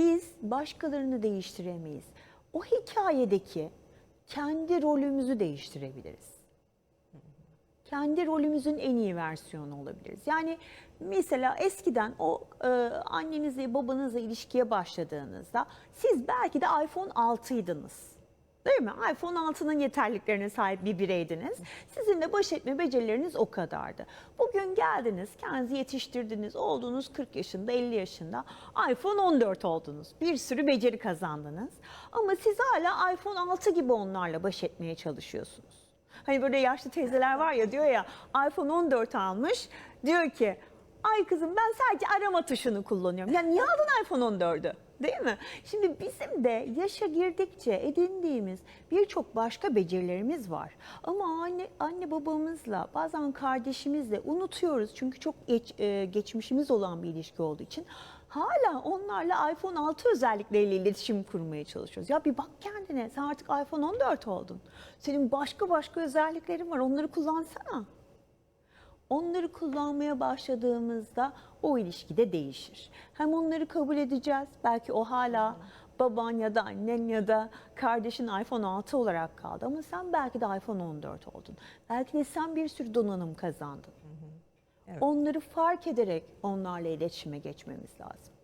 Biz başkalarını değiştiremeyiz. O hikayedeki kendi rolümüzü değiştirebiliriz kendi rolümüzün en iyi versiyonu olabiliriz. Yani mesela eskiden o e, annenizle babanızla ilişkiye başladığınızda siz belki de iPhone 6'ydınız. Değil mi? iPhone 6'nın yeterliklerine sahip bir bireydiniz. Sizin de baş etme becerileriniz o kadardı. Bugün geldiniz, kendinizi yetiştirdiniz, oldunuz 40 yaşında, 50 yaşında. iPhone 14 oldunuz. Bir sürü beceri kazandınız. Ama siz hala iPhone 6 gibi onlarla baş etmeye çalışıyorsunuz. Hani böyle yaşlı teyzeler var ya diyor ya iPhone 14 almış. Diyor ki ay kızım ben sadece arama tuşunu kullanıyorum. Ya niye aldın iPhone 14'ü? Değil mi? Şimdi bizim de yaşa girdikçe edindiğimiz birçok başka becerilerimiz var. Ama anne anne babamızla bazen kardeşimizle unutuyoruz. Çünkü çok geç, e, geçmişimiz olan bir ilişki olduğu için hala onlarla iPhone 6 özellikleriyle iletişim kurmaya çalışıyoruz. Ya bir bak kendine sen artık iPhone 14 oldun. Senin başka başka özelliklerin var onları kullansana. Onları kullanmaya başladığımızda o ilişki de değişir. Hem onları kabul edeceğiz. Belki o hala baban ya da annen ya da kardeşin iPhone 6 olarak kaldı ama sen belki de iPhone 14 oldun. Belki de sen bir sürü donanım kazandın. Evet. Onları fark ederek onlarla iletişime geçmemiz lazım.